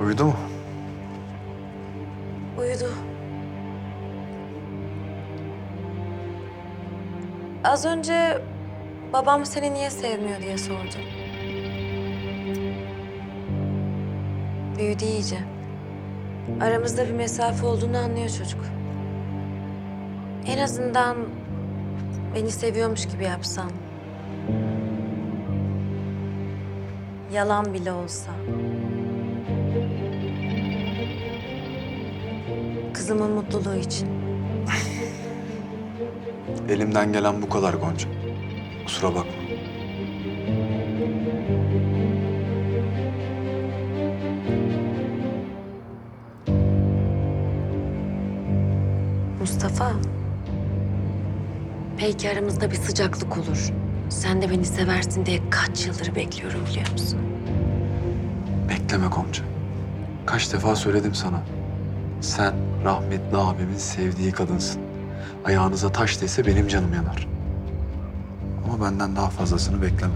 uyudu. Az önce babam seni niye sevmiyor diye sordu. Büyüdü iyice. Aramızda bir mesafe olduğunu anlıyor çocuk. En azından beni seviyormuş gibi yapsan. Yalan bile olsa. Kızımın mutluluğu için. Elimden gelen bu kadar Gonca. Kusura bakma. Mustafa. Belki aramızda bir sıcaklık olur. Sen de beni seversin diye kaç yıldır bekliyorum biliyor musun? Bekleme Gonca. Kaç defa söyledim sana. Sen rahmetli abimin sevdiği kadınsın. Ayağınıza taş değse benim canım yanar. Ama benden daha fazlasını bekleme.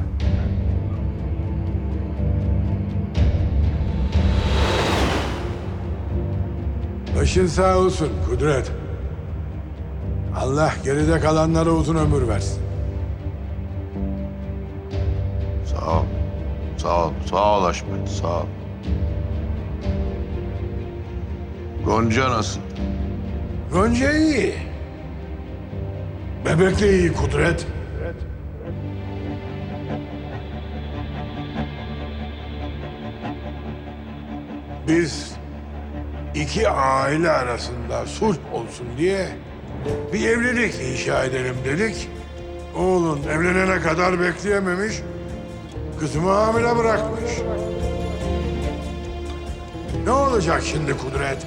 Başın sağ olsun Kudret. Allah geride kalanlara uzun ömür versin. Sağ ol. Sağ ol. Sağ ol Haşmet. Sağ ol. Gonca nasıl? Gonca iyi. Bebek de iyi Kudret. Biz iki aile arasında sulh olsun diye bir evlilik inşa edelim dedik. Oğlun evlenene kadar bekleyememiş, kızımı hamile bırakmış. Ne olacak şimdi Kudret?